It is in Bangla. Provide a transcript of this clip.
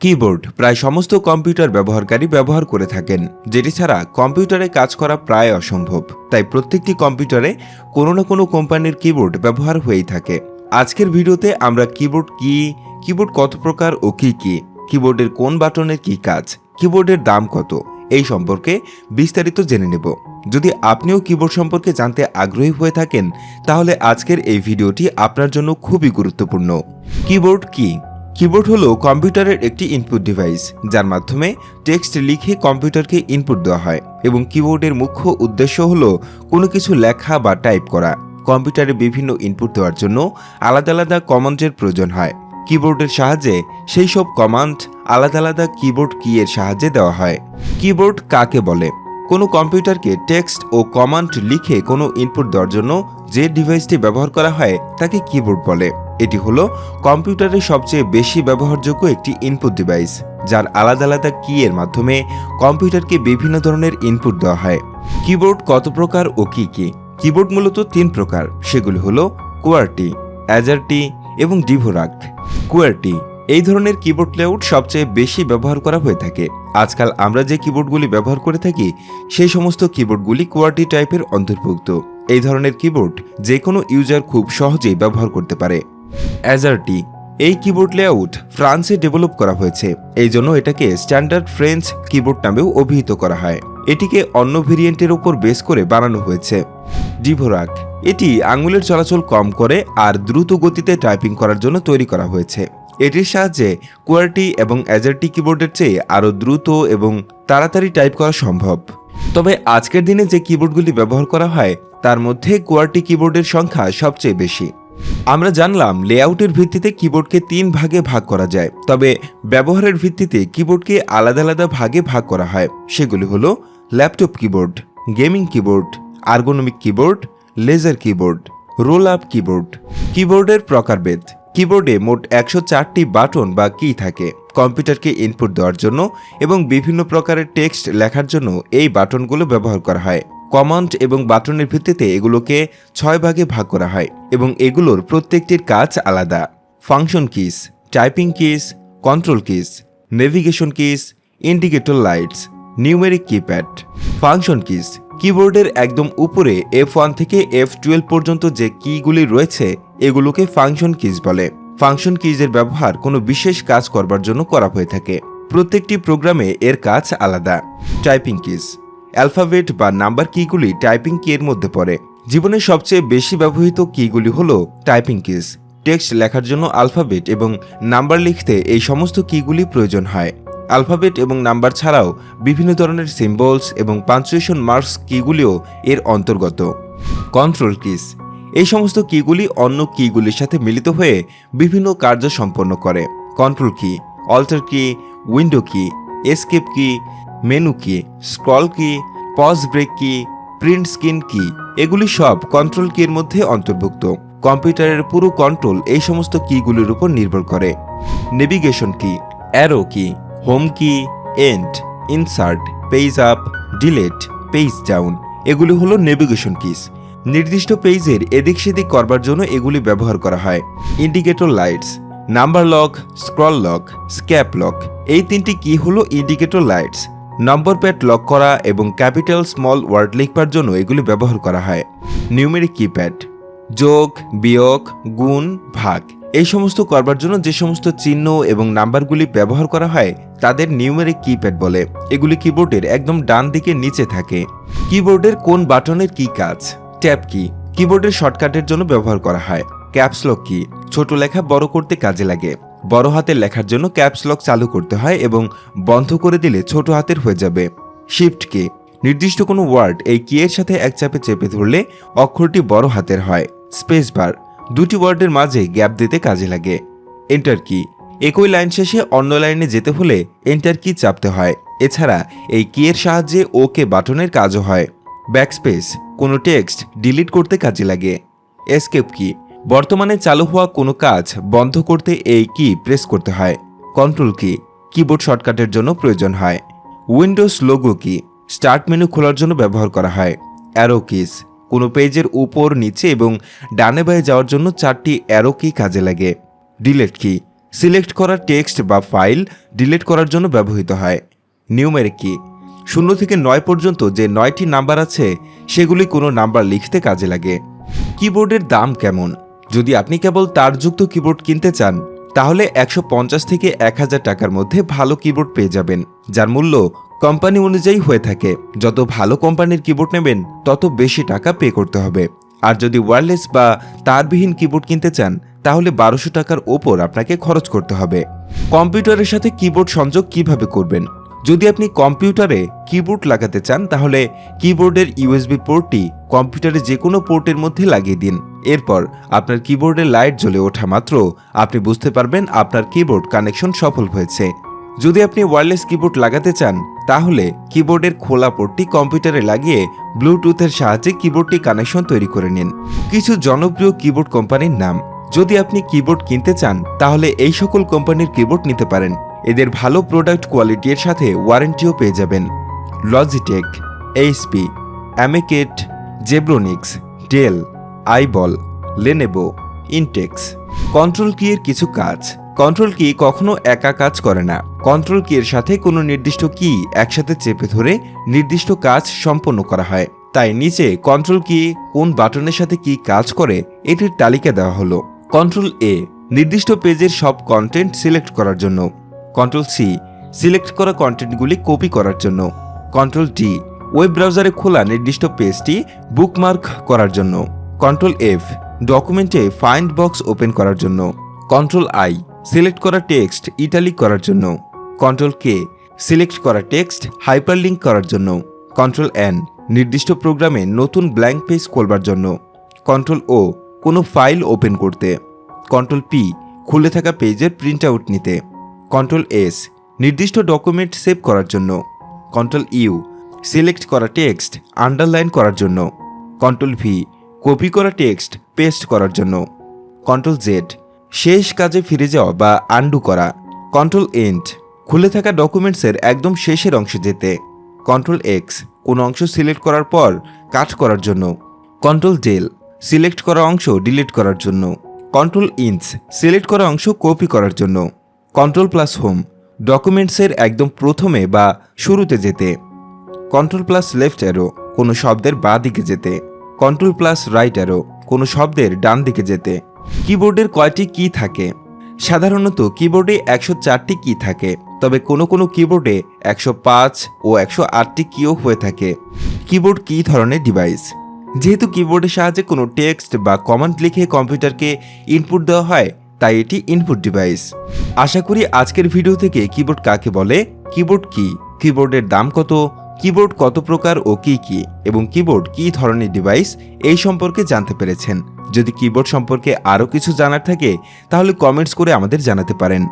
কিবোর্ড প্রায় সমস্ত কম্পিউটার ব্যবহারকারী ব্যবহার করে থাকেন, যেটি ছাড়া কম্পিউটারে কাজ করা প্রায় অসম্ভব। তাই প্রত্যেকটি কম্পিউটারে কোনো না কোনো কোম্পানির কিবোর্ড ব্যবহার হয়েই থাকে। আজকের ভিডিওতে আমরা কিবোর্ড কি, কিবোর্ড কত প্রকার ও কি কি, কিবোর্ডের কোন বাটনের কি কাজ, কিবোর্ডের দাম কত, এই সম্পর্কে বিস্তারিত জেনে নেব। যদি আপনিও কিবোর্ড সম্পর্কে জানতে আগ্রহী হয়ে থাকেন, তাহলে আজকের এই ভিডিওটি আপনার জন্য খুবই গুরুত্বপূর্ণ। কিবোর্ড কি? কিবোর্ড হলো কম্পিউটারের একটি ইনপুট ডিভাইস যার মাধ্যমে টেক্সট লিখে কম্পিউটারকে ইনপুট দেওয়া হয় এবং কিবোর্ডের মুখ্য উদ্দেশ্য হলো কোনো কিছু লেখা বা টাইপ করা। কম্পিউটারে বিভিন্ন ইনপুট দেওয়ার জন্য আলাদা আলাদা কমান্ডের প্রয়োজন হয়। কিবোর্ডের সাহায্যে সেই সব কমান্ড আলাদা আলাদা কিবোর্ড কি এর সাহায্যে দেওয়া হয়। কিবোর্ড কাকে বলে? কোনো কম্পিউটারকে টেক্সট ও কমান্ড লিখে কোনো ইনপুট দেওয়ার জন্য যে ডিভাইসটি ব্যবহার করা হয়, তাকে কিবোর্ড বলে। এটি হলো কম্পিউটারের সবচেয়ে বেশি ব্যবহারযোগ্য একটি ইনপুট ডিভাইস যার আলাদা আলাদা কি এর মাধ্যমে কম্পিউটারকে বিভিন্ন ধরনের ইনপুট দেওয়া হয়। কিবোর্ড কত প্রকার ও কি কি? কিবোর্ড মূলত তিন প্রকার, সেগুলি হলো কোয়ারটি অ্যাজারটি এবং ডিভোরাক কুয়ার্টি এই ধরনের কিবোর্ড লেআউট সবচেয়ে বেশি ব্যবহার করা হয়ে থাকে। আজকাল আমরা যে কিবোর্ডগুলি ব্যবহার করে থাকি, সেই সমস্ত কিবোর্ডগুলি কোয়ারটি টাইপের অন্তর্ভুক্ত। এই ধরনের কিবোর্ড যে কোনো ইউজার খুব সহজেই ব্যবহার করতে পারে। অ্যাজারটি এই কিবোর্ড লেআউট ফ্রান্সে ডেভেলপ করা হয়েছে। এই জন্য এটাকে স্ট্যান্ডার্ড ফ্রেঞ্চ কিবোর্ড নামেও অভিহিত করা হয়। এটিকে অন্য ভেরিয়েন্টের উপর বেস করে বানানো হয়েছে। ডিভোরাক এটি আঙুলের চলাচল কম করে আর দ্রুত গতিতে টাইপিং করার জন্য তৈরি করা হয়েছে। এটির সাহায্যে কোয়ার্টি এবং অ্যাজারটি কিবোর্ডের চেয়ে আরও দ্রুত এবং তাড়াতাড়ি টাইপ করা সম্ভব। তবে আজকের দিনে যে কিবোর্ডগুলি ব্যবহার করা হয়, তার মধ্যে কোয়ার্টি কিবোর্ডের সংখ্যা সবচেয়ে বেশি। আমরা জানলাম লেআউটের ভিত্তিতে কিবোর্ডকে তিন ভাগে ভাগ করা যায়, তবে ব্যবহারের ভিত্তিতে কিবোর্ডকে আলাদা আলাদা ভাগে ভাগ করা হয়। সেগুলি হলো laptop keyboard gaming keyboard ergonomic keyboard laser keyboard roll up keyboard কিবোর্ডের প্রকারভেদ কিবোর্ডে মোট একশো চারটি বাটন বা কি থাকে। কম্পিউটারকে ইনপুট দেওয়ার জন্য এবং বিভিন্ন প্রকারের টেক্সট লেখার জন্য এই বাটনগুলো ব্যবহার করা হয়। কমান্ড এবং বাটনের ভিত্তিতে এগুলোকে ছয় ভাগে ভাগ করা হয় এবং এগুলোর প্রত্যেকটির কাজ আলাদা। Function keys typing keys control keys navigation keys indicator lights numeric keypad function keys কিবোর্ডের একদম উপরে এফ ওয়ান থেকে এফ টুয়েলভ পর্যন্ত যে কিগুলি রয়েছে, এগুলোকে ফাংশন কিজ বলে। ফাংশন কিজের ব্যবহার কোনো বিশেষ কাজ করবার জন্য করা হয়ে থাকে। প্রত্যেকটি প্রোগ্রামে এর কাজ আলাদা। টাইপিং কিজ অ্যালফাবেট বা নাম্বার কিগুলি টাইপিং কি এর মধ্যে পড়ে। জীবনের সবচেয়ে বেশি ব্যবহৃত কিগুলি হলো টাইপিং কিস। টেক্সট লেখার জন্য আলফাবেট এবং নাম্বার লিখতে এই সমস্ত কিগুলি প্রয়োজন হয়। অ্যালফাবেট এবং নাম্বার ছাড়াও বিভিন্ন ধরনের সিম্বলস এবং পাঞ্চুয়েশন মার্কস কিগুলিও এর অন্তর্গত। Control keys. এই সমস্ত কিগুলি অন্য কিগুলির সাথে মিলিত হয়ে বিভিন্ন কার্য সম্পন্ন করে। কন্ট্রোল কি। অল্টার কি। উইন্ডো কি। এসকেপ কি। Menu key, scroll key, pause break key, print screen key, এগুলি সব কন্ট্রোল কি এর মধ্যে অন্তর্ভুক্ত। কম্পিউটারের পুরো কন্ট্রোল এই সমস্ত কিগুলির উপর নির্ভর করে। নেভিগেশন কি, arrow key, home key, end, insert, page up, delete, page down, এগুলি হলো নেভিগেশন কিস। নির্দিষ্ট পেজের এদিক সেদিক করবার জন্য এগুলি ব্যবহার করা হয়। Indicator lights, number lock, scroll lock, স্ক্যাপ lock, এই তিনটি কি হলো indicator lights. Number pad lock করা এবং ক্যাপিটাল স্মল ওয়ার্ড লিখবার জন্য এগুলি ব্যবহার করা হয়। নিউমেরিক কিপ্যাড, যোগ, বিয়োগ, গুণ, ভাগ। এই সমস্ত করবার জন্য যে সমস্ত চিহ্ন এবং নাম্বারগুলি ব্যবহার করা হয়, তাদের নিউমেরিক কিপ্যাড বলে। এগুলি কিবোর্ডের একদম ডান দিকে নিচে থাকে। কিবোর্ডের কোন বাটনের কি কাজ? ট্যাব কি? কিবোর্ডের শর্টকাটের জন্য ব্যবহার করা হয়। ক্যাপসলক কি? ছোট লেখা বড় করতে কাজে লাগে। বড় হাতের লেখার জন্য ক্যাপসলক চালু করতে হয় এবং বন্ধ করে দিলে ছোট হাতের হয়ে যাবে। শিফট কি নির্দিষ্ট কোনো ওয়ার্ড এই কি এর সাথে এক চাপে চেপে ধরলে অক্ষরটি বড় হাতের হয়। স্পেস বার দুটি ওয়ার্ডের মাঝে গ্যাপ দিতে কাজে লাগে। এন্টার কি একই লাইন শেষে অন্য লাইনে যেতে হলে এন্টার কি চাপতে হয়। এছাড়া এই কি এর সাহায্যে ওকে বাটনের কাজও হয়। ব্যাকস্পেস কোনো টেক্সট ডিলিট করতে কাজে লাগে। এসকেপ কি বর্তমানে চালু হওয়া কোনো কাজ বন্ধ করতে এই কি প্রেস করতে হয়। কন্ট্রোল কি কিবোর্ড শর্টকাটের জন্য প্রয়োজন হয়। Windows logo key start menu খোলার জন্য ব্যবহার করা হয়। অ্যারো কিস কোনো পেজের উপর, নিচে এবং ডানে বায়ে যাওয়ার জন্য চারটি অ্যারো কি কাজে লাগে। ডিলেট কি সিলেক্ট করা টেক্সট বা ফাইল ডিলিট করার জন্য ব্যবহৃত হয়। নিউমেরিক কি শূন্য থেকে নয় পর্যন্ত যে নয়টি নাম্বার আছে, সেগুলি কোনো নাম্বার লিখতে কাজে লাগে। কিবোর্ডের দাম কেমন? যদি আপনি কেবল তারযুক্ত কিবোর্ড কিনতে চান, তাহলে একশো পঞ্চাশ থেকে এক হাজার টাকার মধ্যে ভালো কিবোর্ড পেয়ে যাবেন, যার মূল্য কোম্পানি অনুযায়ী হয়ে থাকে। যত ভালো কোম্পানির কিবোর্ড নেবেন, তত বেশি টাকা পে করতে হবে। আর যদি ওয়্যারলেস বা তারবিহীন কিবোর্ড কিনতে চান, তাহলে বারোশো টাকার ওপর আপনাকে খরচ করতে হবে। কম্পিউটারের সাথে কিবোর্ড সংযোগ কীভাবে করবেন? যদি আপনি কম্পিউটারে কিবোর্ড লাগাতে চান, তাহলে কিবোর্ডের ইউএসবি পোর্টটি কম্পিউটারে যে কোনো পোর্টের মধ্যে লাগিয়ে দিন। এরপর আপনার কিবোর্ডের লাইট জ্বলে ওঠা মাত্র আপনি বুঝতে পারবেন আপনার কিবোর্ড কানেকশন সফল হয়েছে। যদি আপনি ওয়্যারলেস কিবোর্ড লাগাতে চান, তাহলে কিবোর্ডের খোলা পোর্টটি কম্পিউটারে লাগিয়ে ব্লুটুথের সাহায্যে কিবোর্ডটি কানেকশন তৈরি করে নিন। কিছু জনপ্রিয় কিবোর্ড কোম্পানির নাম। যদি আপনি কিবোর্ড কিনতে চান, তাহলে এই সকল কোম্পানির কিবোর্ড নিতে পারেন। এদের ভালো প্রোডাক্ট কোয়ালিটির সাথে ওয়ারেন্টিও পেয়ে যাবেন। Logitech HP Amkette Zebronics Dell iBall Lenovo Intex control key এর কিছু কাজ। কন্ট্রোল কি কখনো একা কাজ করে না। কন্ট্রোল কি এর সাথে কোনো নির্দিষ্ট কি একসাথে চেপে ধরে নির্দিষ্ট কাজ সম্পন্ন করা হয়। তাই নিচে কন্ট্রোল কি কোন বাটনের সাথে কি কাজ করে এটির তালিকা দেওয়া হলো। কন্ট্রোল এ নির্দিষ্ট পেজের সব কন্টেন্ট সিলেক্ট করার জন্য। কন্ট্রোল সি সিলেক্ট করা কন্টেন্টগুলি কপি করার জন্য। কন্ট্রোল ডি ওয়েব ব্রাউজারে খোলা নির্দিষ্ট পেজটি বুকমার্ক করার জন্য। কন্ট্রোল এফ ডকুমেন্টে ফাইন্ড বক্স ওপেন করার জন্য। কন্ট্রোল আই সিলেক্ট করা টেক্সট ইটালিক করার জন্য। কন্ট্রোল কে সিলেক্ট করা টেক্সট হাইপারলিঙ্ক করার জন্য। কন্ট্রোল এন নির্দিষ্ট প্রোগ্রামে নতুন ব্ল্যাঙ্ক পেজ খোলবার জন্য। কন্ট্রোল ও কোনো ফাইল ওপেন করতে। কন্ট্রোল পি খুলে থাকা পেজের প্রিন্ট আউট নিতে। কন্ট্রোল এস নির্দিষ্ট ডকুমেন্ট সেভ করার জন্য। কন্ট্রোল ইউ সিলেক্ট করা টেক্সট আন্ডারলাইন করার জন্য। কন্ট্রোল ভি কপি করা টেক্সট পেস্ট করার জন্য। কন্ট্রোল জেড শেষ কাজে ফিরে যাওয়া বা আন্ডু করা। কন্ট্রোল এন্ড খুলে থাকা ডকুমেন্টসের একদম শেষের অংশে যেতে। কন্ট্রোল এক্স কোনো অংশ সিলেক্ট করার পর কাট করার জন্য। কন্ট্রোল ডেল সিলেক্ট করা অংশ ডিলিট করার জন্য। কন্ট্রোল ইঞ্চ সিলেক্ট করা অংশ কপি করার জন্য। কন্ট্রোল প্লাস হোম ডকুমেন্টসের একদম প্রথমে বা শুরুতে যেতে। কন্ট্রোল প্লাস লেফট অ্যারো কোনো শব্দের বাঁ দিকে যেতে। কন্ট্রোল প্লাস রাইট অ্যারো কোনো শব্দের ডান দিকে যেতে। কিবোর্ডের কয়টি কি থাকে? সাধারণত কিবোর্ডে একশো চারটি কি থাকে, তবে কোনো কোনো কিবোর্ডে একশো পাঁচ ও একশো আটটি কিও হয়ে থাকে। কিবোর্ড কী ধরনের ডিভাইস যেহেতু কিবোর্ডের সাহায্যে কোনো টেক্সট বা কমান্ড লিখে কম্পিউটারকে ইনপুট দেওয়া হয় তাই এটি ইনপুট ডিভাইস আশা করি আজকের ভিডিও থেকে কিবোর্ড কাকে বলে কিবোর্ড কি কিবোর্ডের দাম কত কিবোর্ড কত প্রকার ও কি কি, এবং কিবোর্ড কি ধরনের ডিভাইস এই সম্পর্কে জানতে পেরেছেন। যদি কিবোর্ড সম্পর্কে আরও কিছু জানার থাকে, তাহলে কমেন্টস করে আমাদের জানাতে পারেন।